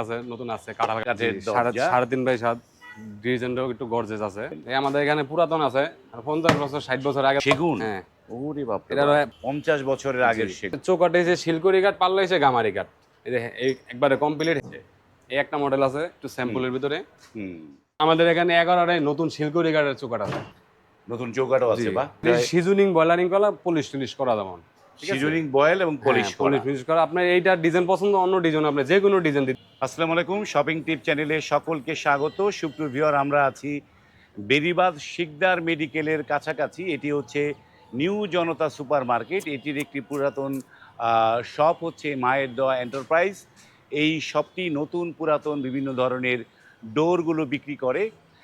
আছে নতুন আছে কাঁঠাল সাড়ে তিন বাই সাত ডিজাইনটাও একটু গর্জেস আছে। এই আমাদের এখানে পুরাতন আছে আর পঞ্চাশ বছর ষাট বছর আগে সেগুন? হ্যাঁ। ওরে বাপ। এটা পঞ্চাশ বছরের আগের সেগুন। চৌকাটে এসে শিলকড়ি কাঠ পাল্লা এসে গামারি কাঠ এই যে একবারে কমপ্লিট এই একটা মডেল আছে একটু স্যাম্পলের ভিতরে। আমাদের এখানে এগারোটায় নতুন শিলকড়ি কাঠের চৌকাট আছে। নতুন চৌকাটও আছে বা? সিজনিং বয়লারিং করা পলিশ টলিশ করা যেমন। সিজনিং বয়েল এবং পলিশ পলিশ ফিনিশ করা। আপনার এইটা ডিজাইন পছন্দ অন্য ডিজাইন আপনি যে কোনো ডিজাইন দিতে আসসালামু আলাইকুম শপিং টিপ চ্যানেলে সকলকে স্বাগত। সুপ্রভিওর আমরা আছি বেরিবাদ শিকদার মেডিকেলের কাছাকাছি। এটি হচ্ছে নিউ জনতা সুপার মার্কেট এটির একটি পুরাতন শপ হচ্ছে মায়ের দোয়া এন্টারপ্রাইজ এই শপটি নতুন পুরাতন বিভিন্ন ধরনের ডোরগুলো বিক্রি করে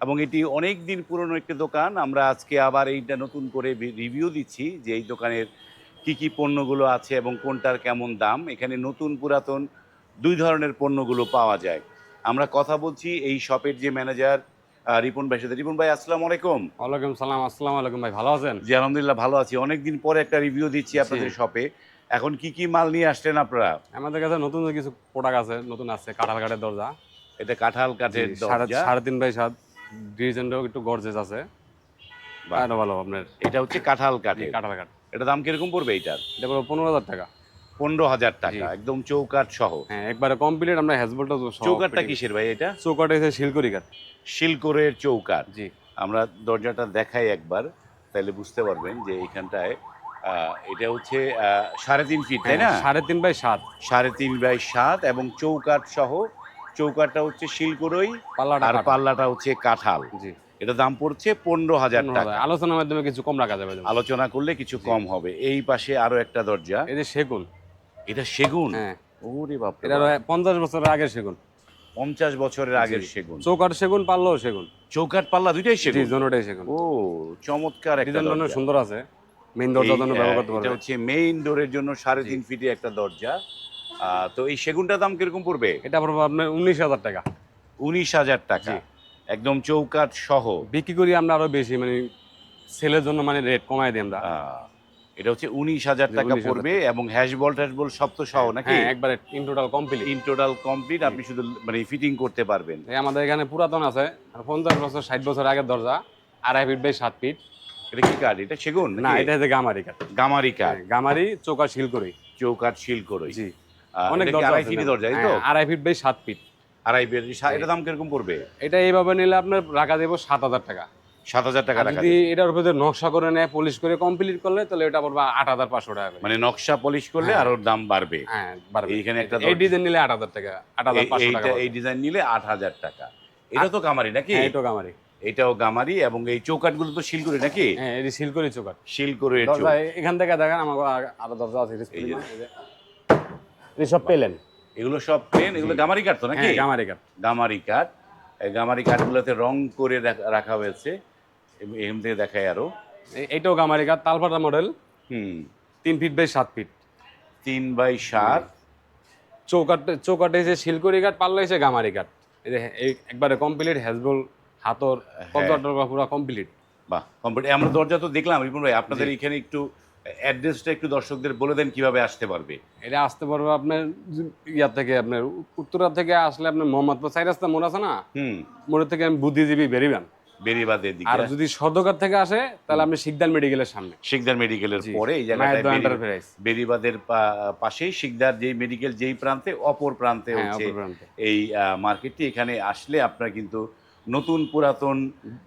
এবং এটি অনেক দিন পুরনো একটি দোকান। আমরা আজকে আবার এইটা নতুন করে রিভিউ দিচ্ছি যে এই দোকানের কি কি পণ্যগুলো আছে এবং কোনটার কেমন দাম? এখানে নতুন পুরাতন দুই ধরনের পণ্যগুলো পাওয়া যায়। আমরা কথা বলছি এই শপের যে ম্যানেজার রিপন ভাই সাথে। রিপন ভাই আসসালামু আলাইকুম। ওয়ালাইকুম সালাম আসসালামু আলাইকুম ভাই ভালো আছেন? জি আলহামদুলিল্লাহ ভালো আছি। অনেকদিন পরে একটা রিভিউ দিচ্ছি আপনাদের। শপে। এখন কি কি মাল নিয়ে আসছেন আপনারা? আমাদের কাছে নতুন কিছু প্রোডাক্ট আছে নতুন আছে কাঁঠাল কাঠের দরজা। এটা কাঁঠাল কাঠের দরজা। সাড়ে তিন বাই সাত। ডিজাইনটাও একটু গর্জেস আছে। ভালো ভালো আপনার। এটা হচ্ছে কাঁঠাল জি, কাঠের কাঁঠাল কাঠ। এটা দাম কীরকম পড়বে এটার এটা পড়বে পনেরো হাজার টাকা। পনেরো হাজার টাকা একদম চৌকাঠ সহ। হ্যাঁ একবারে কমপ্লিট আমরা হ্যাজবোল্টটা চৌকাঠটা কিসের ভাই এটা? চৌকাঠ এসে শিলকড়ি কাঠ শিলকোরের চৌকাঠ। জি। আমরা দরজাটা দেখাই একবার তাহলে বুঝতে পারবেন যে এইখানটায় এটা হচ্ছে সাড়ে তিন ফিট তাই না? হ্যাঁ, সাড়ে তিন বাই সাত। সাড়ে তিন বাই সাত এবং চৌকাঠ সহ চৌকাঠটা হচ্ছে শিলকোরই পাল্লাটা আর পাল্লাটা হচ্ছে কাঁঠাল। জি। এটা দাম পড়ছে পনেরো হাজার টাকা। আলোচনার মাধ্যমে কিছু কম রাখা যাবে। আলোচনা করলে কিছু কম হবে। এই পাশে আরও একটা দরজা। এই যে সেগুন। এটা সেগুন? হ্যাঁ। ওরে বাপ এটা পঞ্চাশ বছরের আগের সেগুন। পঞ্চাশ বছরের আগের সেগুন। চৌকাঠ সেগুন পাল্লাও সেগুন। চৌকাঠ পাল্লা দুইটাই সেগুন? জনোটাই সেগুন। ও চমৎকার একটা। সুন্দর আছে। মেইন দরজার জন্য ব্যবহার করতে এটা পারবে। হচ্ছে মেইন ডোরের জন্য সাড়ে তিন ফিটে একটা দরজা। তো এই সেগুনটার দাম কীরকম পড়বে? এটা পড়বে আপনার উনিশ হাজার টাকা। উনিশ হাজার টাকা। একদম চৌকাঠ সহ। বিক্রি করি আমরা আরও বেশি মানে সেলের জন্য মানে রেট কমাই দিই আমরা। এটা হচ্ছে উনিশ হাজার টাকা পড়বে এবং হ্যাশ বল হ্যাশবল ট্যাশবল সব তো সহ নাকি? হ্যাঁ একবারে in total complete in total complete আপনি শুধু মানে ফিটিং করতে পারবেন। আমাদের এখানে পুরাতন আছে আর পঞ্চাশ বছর ষাট বছর আগের দরজা আড়াই ফিট বাই সাত ফিট এটা কি কাঠ এটা সেগুন না এটা হচ্ছে গামারি কাঠ গামারি কাঠ হ্যাঁ, গামারি চৌকা শিল করি। চৌকাঠ শিল জি। অনেক দরজা হ্যাঁ, আড়াই ফিট বাই সাত ফিট আড়াই ফিট এটা দাম কীরকম পড়বে? এটা এইভাবে নিলে আপনার রাখা দেবো সাত হাজার টাকা। সাত হাজার টাকা রাখা যদি এটার উপরে নকশা করে নেয় পলিশ করে কমপ্লিট করলে তাহলে এটা পড়বে আট হাজার পাঁচশো টাকা মানে নকশা পলিশ করলে হ্যাঁ। আরও দাম বাড়বে। হ্যাঁ বাড়বে। এইখানে একটা এই ডিজাইন নিলে আট হাজার টাকা আট হাজার পাঁচশো টাকা এই ডিজাইন নিলে আট হাজার টাকা। এটা তো গামারি নাকি? হ্যাঁ এইটো গামারি। এটাও গামারি এবং এই চৌকাঠগুলো তো শিলকুড়ি নাকি? হ্যাঁ এটি সিল করি চৌকাট চৌক এখান থেকে দেখেন আমার আরও দরজা আছে এটা। এই সব পেলেন। এগুলো সব প্লেন এগুলো গামারি কাঠ তো নাকি? হ্যাঁ গামারি কাঠ। গামারি কাঠ। এই গামারি কাঠগুলোতে রং করে রাখা হয়েছে। এম- থেকে দেখায় আরও। এই- এইটাও গামারি কাঠ তালপাতা মডেল হুম। তিন ফিট বাই সাত ফিট তিন বাই সাত। চৌকাট চৌকাটে এসে শিলকড়ি কাঠ পাল্লা এসে গামারি কাঠ। একবারে কমপ্লিট হ্যাজবল হাতর হ্যাঁ। পুরো কমপ্লিট বাহ কমপ্লিট আমরা দরজা তো দেখলাম রিপন ভাই আপনাদের এখানে একটু অ্যাড্রেসটা একটু দর্শকদের বলে দেন কীভাবে আসতে পারবে। এটা আসতে পারবে আপনার ইয়া থেকে আপনার উত্তরা থেকে আসলে আপনার মোহাম্মদপুর সাইড রাস্তা মোড় আছে না? হুম। মোড়ের থেকে আমি বুদ্ধিজীবী বেরিবেন। বেরিবাদের দিকে। আর যদি সদকার থেকে আসে তাহলে আপনি শিকদার মেডিকেলের সামনে। শিকদার মেডিকেলের পরে এই এন্টারপ্রাইজ বেরিবাদের পাশেই শিকদার যেই মেডিকেল যেই প্রান্তে অপর প্রান্তে হ্যাঁ হচ্ছে। এই মার্কেটটি এখানে আসলে আপনারা কিন্তু নতুন পুরাতন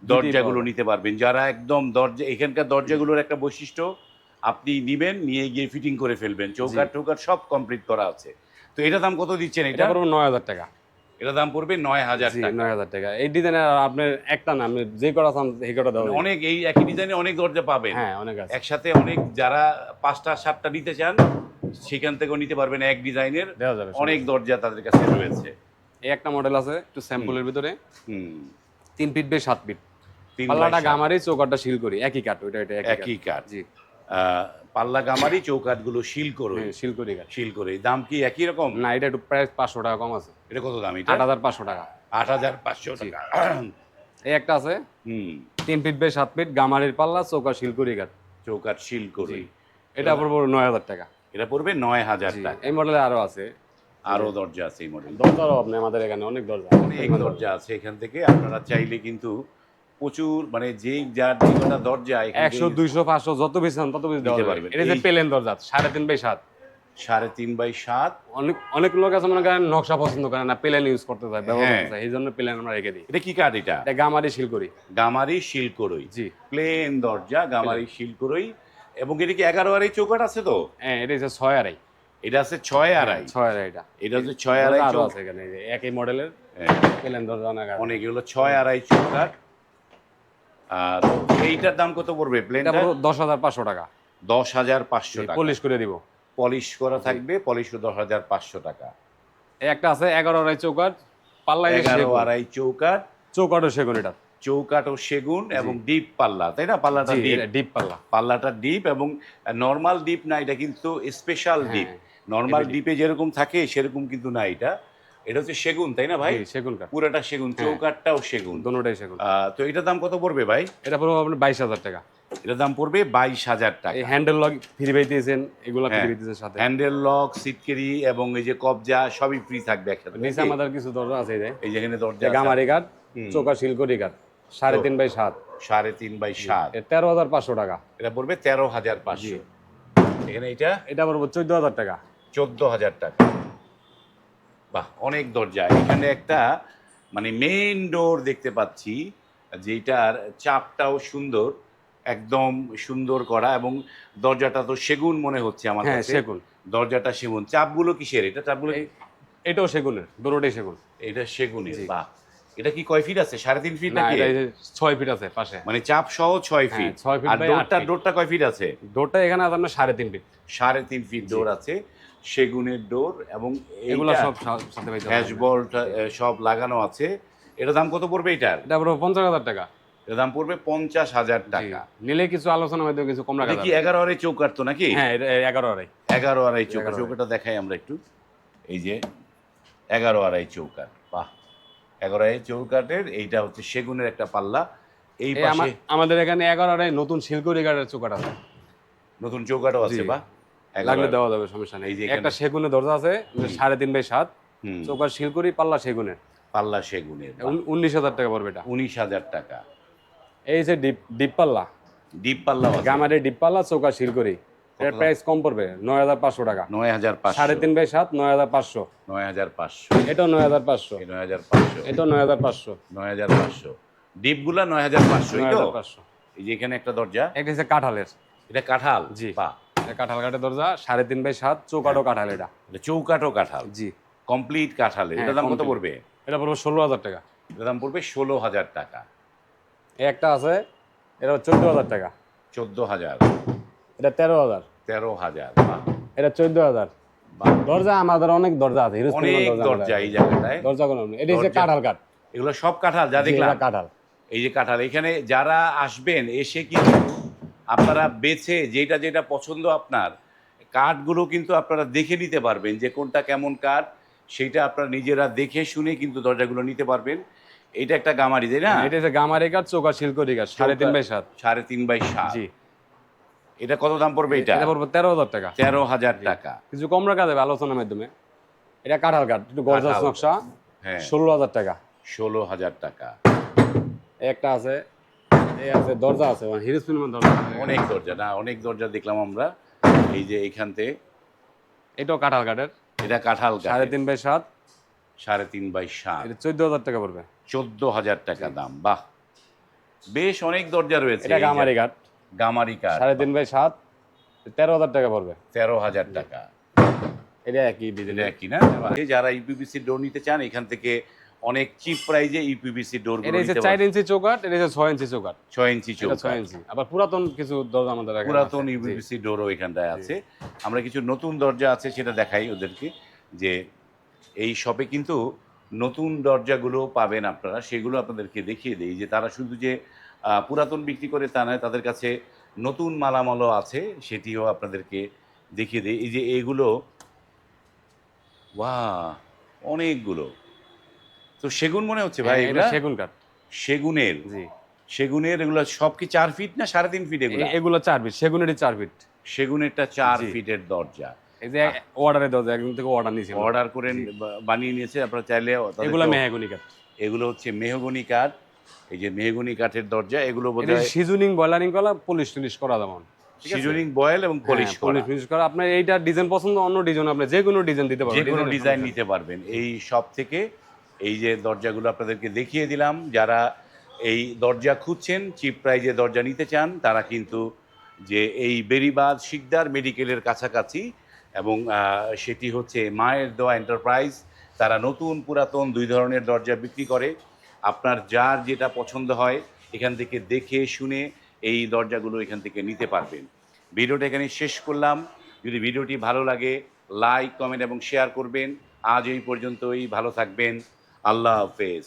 দরজাগুলো। নিতে পারবেন। যারা একদম দরজা এখানকার দরজাগুলোর একটা বৈশিষ্ট্য আপনি নিবেন নিয়ে গিয়ে ফিটিং করে ফেলবেন। চৌকাট টৌকাট সব কমপ্লিট করা আছে। তো এটা দাম কত দিচ্ছেন এটা? পড়বে নয় হাজার টাকা। এটা দাম পড়বে নয় হাজার টাকা। নয় হাজার টাকা। এই ডিজাইনের আপনার একটা না আপনি যে করা চান সেই কটা দেওয়া অনেক এই একই ডিজাইনে অনেক দরজা পাবেন। হ্যাঁ অনেক আছে। একসাথে অনেক যারা পাঁচটা সাতটা নিতে চান সেখান থেকেও নিতে পারবেন এক ডিজাইনের দেওয়া যাবে অনেক দরজা তাদের কাছে রয়েছে। এই একটা মডেল আছে একটু স্যাম্পলের ভিতরে। হুম। তিন ফিট বাই সাত ফিট পাল্লাটা গামারি চৌকাটটা শিল করি। একই কাঠ ওইটা এটা একই কাঠ। জি। পাল্লা গামারি চৌকাঠগুলো শিল করে। হ্যাঁ, শিল করি শিল করে। দাম কি একই রকম? না এটা একটু প্রায় পাঁচশো টাকা কম আছে। এটা কত দাম? এটা? আট হাজার পাঁচশো টাকা। আট হাজার পাঁচশো টাকা। এই একটা আছে। হুম। তিন ফিট বাই সাত ফিট গামারির পাল্লা চৌকা শিলকুড়ি কাঠ চৌকাঠ শিল করে। এটা পড়ব নয় হাজার টাকা। এটা পড়বে নয় হাজার টাকা। এই মডেলে আরও আছে। আরও দরজা আছে এই মডেল অভাব নেই আমাদের এখানে অনেক দরজা অনেক দরজা আছে এখান থেকে। আপনারা চাইলে কিন্তু প্রচুর মানে যেই যার যে কটা দরজা একশো দুইশো পাঁচশো যত বেশি চান তত বেশি দিতে পারবেন। এটা যে পেলেন দরজা সাড়ে তিন বাই সাত। সাড়ে তিন বাই সাত। অনেক অনেক লোক আছে মনে করেন নকশা পছন্দ করে না প্লেন ইউজ করতে চায় ব্যবহার হ্যাঁ। করতে চায় এই জন্য প্লেন আমরা রেখে দিই। এটা কি কাঠ এটা? এটা গামারি শিল করি গামারি শিলকরই জি। প্লেন দরজা গামারি শিলকরই এবং এটা কি এগারো আড়াই চৌকাট আছে তো? হ্যাঁ এটা হচ্ছে ছয় আড়াই। এটা আছে ছয় আড়াই। ছয় আড়াই এটা। এটা হচ্ছে ছয় আড়াই চৌকাট আছে এখানে একই মডেলের হ্যাঁ, প্লেন দরজা। অনেক এগুলো ছয় আড়াই চৌকাট এইটার দাম কত পড়বে? প্লেনটা দশ হাজার পাঁচশো টাকা। দশ হাজার পাঁচশো টাকা। পলিশ করে দিব। পলিশ করা থাকবে পলিশ দশ হাজার পাঁচশো টাকা। একটা আছে এগারো আড়াই চৌকাট পাল্লা এগারো আড়াই চৌকাট চৌকাটও সেগুন এটা চৌকাট ও সেগুন এবং ডিপ পাল্লা তাই না? পাল্লাটা ডিপ পাল্লা। পাল্লাটা ডিপ এবং নর্মাল ডিপ না এটা কিন্তু স্পেশাল ডিপ নর্মাল ডিপে যেরকম থাকে সেরকম কিন্তু না এটা। এটা হচ্ছে সেগুন তাই না ভাই? সেগুন কাঠ। পুরাটা সেগুন হ্যাঁ। চৌকাটটাও সেগুন। দোনোটাই সেগুন। তো এটার দাম কত পড়বে ভাই? এটা পুরো আপনার বাইশ হাজার টাকা। এটার দাম পড়বে বাইশ হাজার টাকা। এই হ্যান্ডেল লগ ফ্রি পাইতেছেন এগুলা ফ্রি হ্যাঁ। পাইতেছেন সাথে। হ্যান্ডেল লক সিটকেরি এবং এই যে কবজা সবই ফ্রি থাকবে একসাথে নিচে আমাদের কিছু দরজা আছে এই যে। এই যেখানে দরজা গামারি কাঠ চৌকা শিলকরি কাঠ সাড়ে তিন বাই সাত। সাড়ে তিন বাই সাত। তেরো হাজার পাঁচশো টাকা। এটা পড়বে তেরো হাজার পাঁচশো। এখানে এটা? এটা পড়ব চোদ্দ হাজার টাকা। চোদ্দ হাজার টাকা। বাহ অনেক দরজা। এখানে একটা মানে মেইন ডোর দেখতে পাচ্ছি যেটার চাপটাও সুন্দর একদম সুন্দর করা এবং দরজাটা তো সেগুন মনে হচ্ছে আমার হ্যাঁ কাছে। সেগুন। দরজাটা সেগুন। চাপগুলো কিসের? এটা চাপগুলো এটাও সেগুনের দুটোটাই সেগুন। এটা সেগুনের বাহ। এটা কি কয় ফিট আছে? সাড়ে তিন ফিট নাকি? ছয় ফিট আছে পাশে। মানে চাপ সহ ছয় হ্যাঁ, ফিট। ছয় ফিট আর ডোরটা ডোরটা কয় ফিট আছে? ডোরটা এখানে আপনার সাড়ে তিন ফিট। সাড়ে তিন ফিট ডোর আছে। সেগুনের ডোর এবং এগুলো সব সাথে হ্যাশবলটা সব লাগানো আছে। এটার দাম কত পড়বে এটার? এটা পড়ব পঞ্চাশ হাজার টাকা। এটার দাম পড়বে পঞ্চাশ হাজার টাকা। নিলে কিছু আলোচনা মাধ্যমে কিছু কম রাখা কি এগারো আড়াই চৌকাট তো নাকি? হ্যাঁ এগারো আড়াই। এগারো আড়াই চৌকাট এগারো চৌকাটা দেখাই আমরা একটু। এই যে এগারো আড়াই চৌকাট বাহ! এগারো আড়াই চৌকাটের এইটা হচ্ছে সেগুনের একটা পাল্লা। এই পাশে আমাদের এখানে এগারো আড়াই নতুন শিলকরি গাড়ির চৌকাট আছে। নতুন চৌকাটও আছে জি। বা লাগলে দেওয়া যাবে সমস্যা নেই। যে একটা সেগুনের দরজা আছে সাড়ে তিন বাই সাত। হুম, চৌকাট শিলকরি পাল্লা সেগুনের। পাল্লা সেগুনের উনিশ হাজার টাকা পড়বে এটা। উনিশ হাজার টাকা। এই যে ডিপ ডিপ পাল্লা। ডিপ পাল্লা গামারে ডিপ পাল্লা শিলকরি এর প্রাইস কম পড়বে নয় হাজার পাঁচশো টাকা। নয় হাজার পাঁচশো। সাড়ে তিন বাই সাত নয় হাজার পাঁচশো। নয় হাজার পাঁচশো। এটাও নয় হাজার পাঁচশো। নয় হাজার পাঁচশো। এটাও নয় হাজার পাঁচশো। নয় হাজার পাঁচশো। ডিপগুলা নয় হাজার পাঁচশো নয় হাজার পাঁচশো। এই যে এখানে একটা দরজা। একটা হচ্ছে কাঁঠালের। এটা কাঁঠাল? জি। এটা কাঁঠাল কাঠের দরজা সাড়ে তিন বাই সাত চৌকাটও কাঁঠাল এটা। এটা কাঁঠাল। জি। কমপ্লিট কাঁঠালের হ্যাঁ, এটার দাম কত পড়বে? এটা পড়বে ষোলো হাজার টাকা। এটার দাম পড়বে ষোলো হাজার টাকা। একটা আছে এটা চোদ্দ হাজার টাকা। চোদ্দ হাজার। এটা তেরো হাজার। তেরো হাজার এটা চোদ্দ হাজার। দরজা আমাদের অনেক দরজা আছে অনেক দরজা এই জায়গাটায়। দরজা কোনো এটা হচ্ছে কাঁঠাল কাঠ। এগুলো সব কাঁঠাল যা দেখলাম। কাঁঠাল। এই যে কাঁঠাল এখানে যারা আসবেন এসে কিন্তু আপনারা বেছে যেটা যেটা পছন্দ আপনার কাঠগুলো কিন্তু আপনারা দেখে নিতে পারবেন যে কোনটা কেমন কাঠ সেইটা আপনারা নিজেরা দেখে শুনে কিন্তু দরজাগুলো নিতে পারবেন। এটা একটা গামারি তাই না? এটা হচ্ছে গামারি কাঠ চৌকা শিলকরি কাঠ সাড়ে তিন বাই সাত। সাড়ে তিন বাই সাত। জি। এটা কত দাম পড়বে এটা? এটা পড়বে তেরো হাজার টাকা। তেরো হাজার টাকা। কিছু কম রাখা যাবে আলোচনার মাধ্যমে। এটা কাঁঠাল কাঠ একটু গর্জাস নকশা। হ্যাঁ। ষোলো হাজার টাকা। ষোলো হাজার টাকা। একটা আছে। আছে দরজা আছে মানে হিরোজ পরিমাণ দরজা অনেক দরজা না অনেক দরজা দেখলাম আমরা। এই যে এখানতে এটাও কাঁঠাল কাঠের এটা কাঁঠাল সাড়ে তিন বাই সাত? সাড়ে তিন বাই সাত। এটা চোদ্দ হাজার টাকা পড়বে। চোদ্দ হাজার টাকা দাম বাহ। বেশ অনেক দরজা রয়েছে। এটা গামারি কাঠ গামারি কাঠ সাড়ে তিন বাই সাত তেরো হাজার টাকা পড়বে। তেরো হাজার টাকা। এটা একই কি না? এই যারা ইউপিবিসি ডোর নিতে চান এখান থেকে অনেক চিপ প্রাইজে ইউপিবিসি ডোরগুলো এটা হচ্ছে চার ইঞ্চি চৌকাট এটা হচ্ছে ছয় ইঞ্চি চৌকাট ছয় ইঞ্চি এটা চৌকাঠ। ছয় ইঞ্চি। আবার পুরাতন কিছু দরজা আমাদের পুরাতন আছে। জি। ইউপিবিসি ডোরও এখানটায় আছে। আমরা কিছু নতুন দরজা আছে সেটা দেখাই ওদেরকে যে এই শপে কিন্তু নতুন দরজাগুলো পাবেন আপনারা। সেগুলো আপনাদেরকে দেখিয়ে দেই যে তারা শুধু যে পুরাতন বিক্রি করে তা নয় তাদের কাছে নতুন মালামালও আছে সেটিও আপনাদেরকে দেখিয়ে দেই। এই যে এইগুলো ওয়া অনেকগুলো। তো সেগুন মনে হচ্ছে ভাই হ্যাঁ, এটা এগুলা? সেগুন কাঠ। সেগুনের। জি। সেগুনের এগুলো সব কি চার ফিট না সাড়ে তিন ফিট এগুলো? এগুলো চার ফিট সেগুনেরই চার ফিট। সেগুনেরটা চার ফিটের দরজা। এই যে অর্ডারে যায় একদম থেকে অর্ডার নিয়েছি অর্ডার করে বানিয়ে নিয়েছে আপনারা চাইলে এগুলো মেহাগুনি কাঠ। এগুলো হচ্ছে মেহগনি কাঠ। এই যে মেহগনি কাঠের দরজা এগুলো বোধহয় সিজনিং বয়লারিং করা পলিশ টলিশ করা যেমন। সিজনিং বয়েল এবং পলিশ পলিশ ফিনিশ করা। আপনার এইটা ডিজাইন পছন্দ অন্য ডিজাইন আপনি যে কোনো ডিজাইন দিতে পারবেন যে কোনো ডিজাইন নিতে পারবেন। এই সব থেকে এই যে দরজাগুলো আপনাদেরকে দেখিয়ে দিলাম, যারা এই দরজা খুঁজছেন, চিপ প্রাইজে দরজা নিতে চান, তারা কিন্তু যে এই বেরিবাদ শিকদার মেডিকেলের কাছাকাছি এবং সেটি হচ্ছে মায়ের দোয়া এন্টারপ্রাইজ। তারা নতুন পুরাতন দুই ধরনের দরজা বিক্রি করে। আপনার যার যেটা পছন্দ হয়, এখান থেকে দেখে শুনে এই দরজাগুলো এখান থেকে নিতে পারবেন। ভিডিওটা এখানে শেষ করলাম। যদি ভিডিওটি ভালো লাগে, লাইক, কমেন্ট এবং শেয়ার করবেন। আজ এই পর্যন্তই। ভালো থাকবেন। আল্লাহ হাফেজ